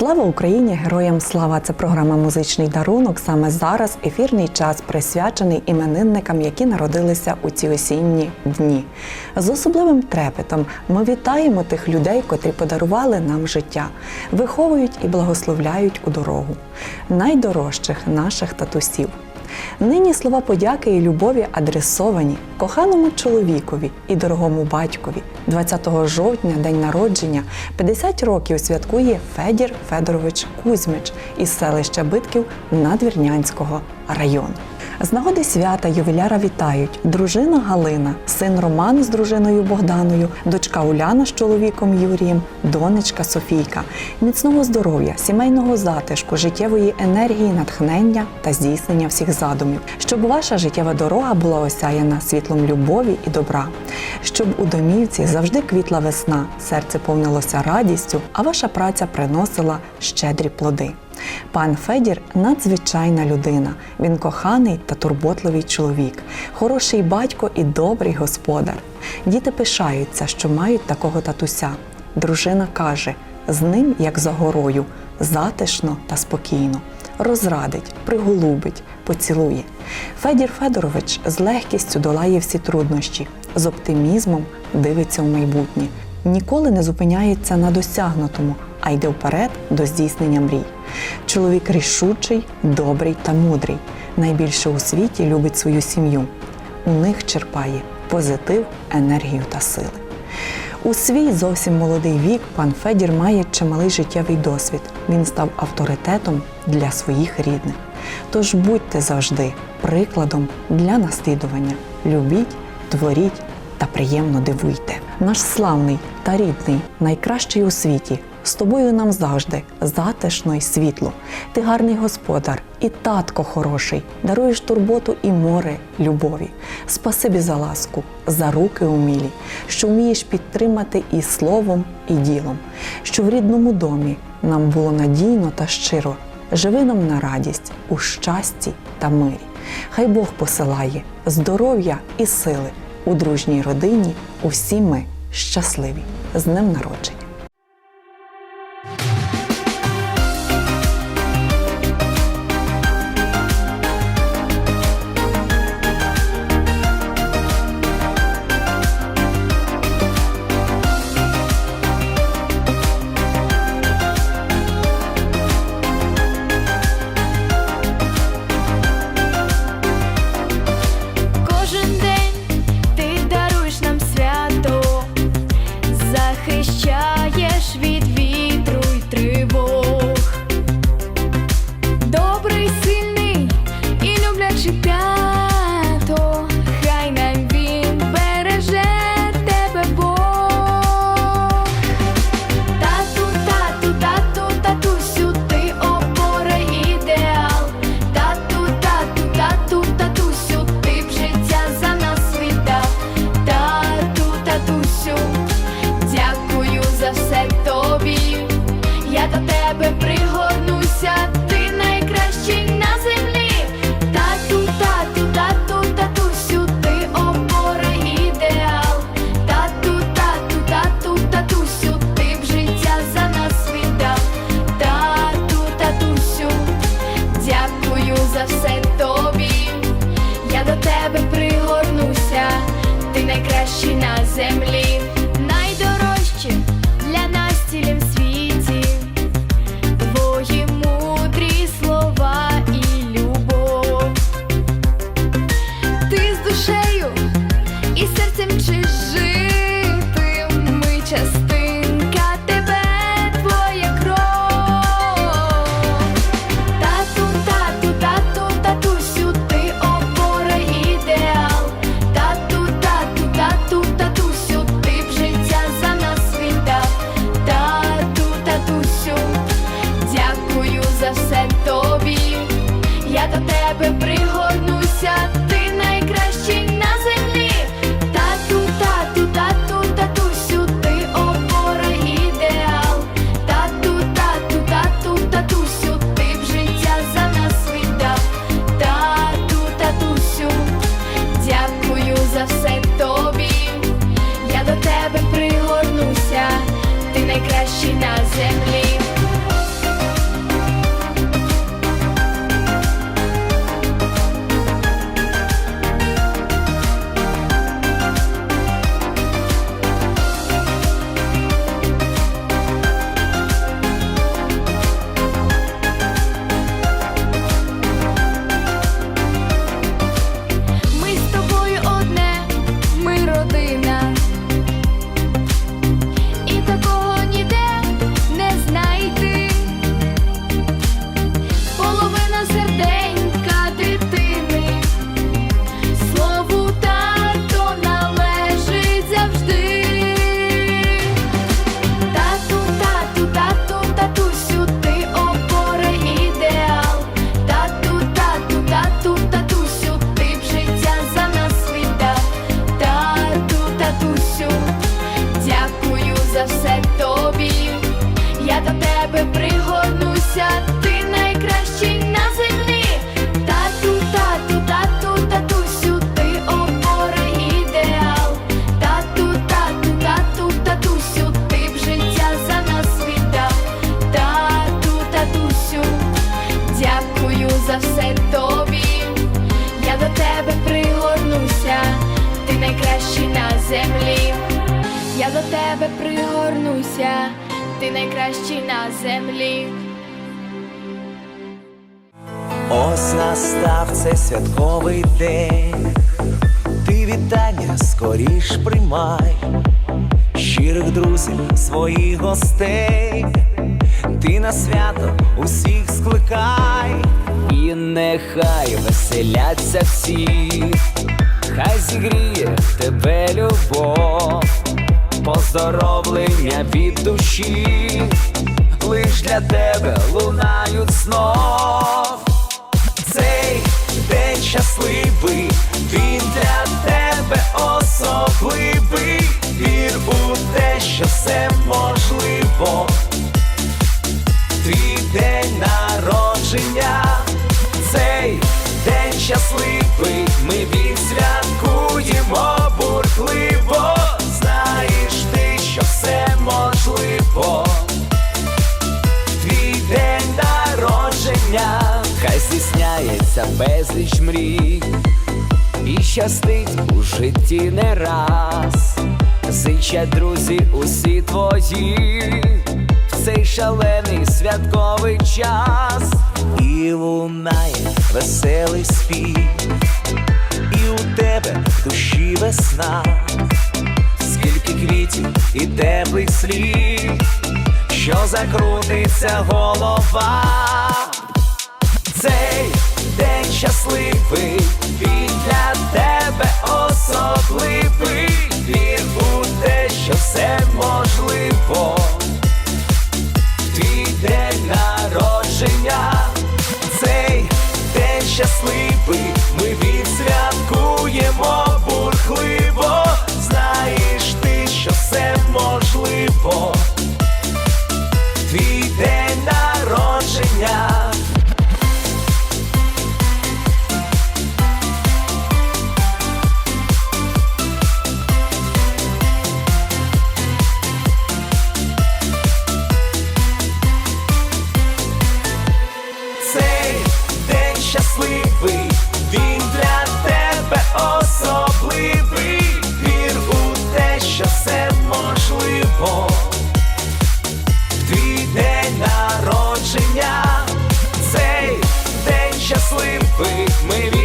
Слава Україні! Героям слава! Це програма Музичний дарунок. Саме зараз ефірний час присвячений іменинникам, які народилися у ці осінні дні. З особливим трепетом ми вітаємо тих людей, котрі подарували нам життя, виховують і благословляють у дорогу, найдорожчих наших татусів. Нині слова подяки і любові адресовані коханому чоловікові і дорогому батькові. 20 жовтня, день народження, 50 років святкує Федір Федорович Кузьмич із селища Битків Надвірнянського району. З нагоди свята ювіляра вітають дружина Галина, син Роман з дружиною Богданою, дочка Уляна з чоловіком Юрієм, донечка Софійка, міцного здоров'я, сімейного затишку, життєвої енергії, натхнення та здійснення всіх задумів, щоб ваша життєва дорога була осяяна світлом любові і добра, щоб у домівці завжди квітла весна, серце повнилося радістю, а ваша праця приносила щедрі плоди. Пан Федір надзвичайна людина. Він коханий та турботливий чоловік, хороший батько і добрий господар. Діти пишаються, що мають такого татуся. Дружина каже: з ним, як за горою, затишно та спокійно. Розрадить, приголубить, поцілує. Федір Федорович з легкістю долає всі труднощі, з оптимізмом дивиться в майбутнє, ніколи не зупиняється на досягнутому, а йде вперед до здійснення мрій. Чоловік рішучий, добрий та мудрий. Найбільше у світі любить свою сім'ю. У них черпає позитив, енергію та сили. У свій зовсім молодий вік пан Федір має чималий життєвий досвід. Він став авторитетом для своїх рідних. Тож будьте завжди прикладом для наслідування. Любіть, творіть та приємно дивуйте. Наш славний та рідний, найкращий у світі. З тобою нам завжди затишно й світло. Ти гарний господар і татко хороший, даруєш турботу і море любові. Спасибі за ласку, за руки умілі, що вмієш підтримати і словом, і ділом, що в рідному домі нам було надійно та щиро. Живи нам на радість у щасті та мирі. Хай Бог посилає здоров'я і сили у дружній родині. Усі ми щасливі з днем народження. assembly. Найкращий на Я до тебе пригорнуся, ти найкращий на землі. Ось настав цей святковий день, ти вітання скоріш приймай, щирих друзів, своїх гостей, ти на свято усіх скликай, і нехай веселяться всі, хай зігріє тебе любов, поздоровлення від душі, лиш для тебе лунають знов. Цей день щасливий, він для тебе особливий. Вір у те, що все можливо. Твій день народження, цей день щасливий, ми відсвяткуємо можливо твій день народження, хай здійсняється безліч мрій, і щастить у житті не раз. Зичать друзі усі твої, в цей шалений святковий час, і лунає веселий спів, і у тебе в душі весна, квітів і теплих слів що закрутиться голова. Цей день щасливий, він для тебе особливий. yeah. Ми, ми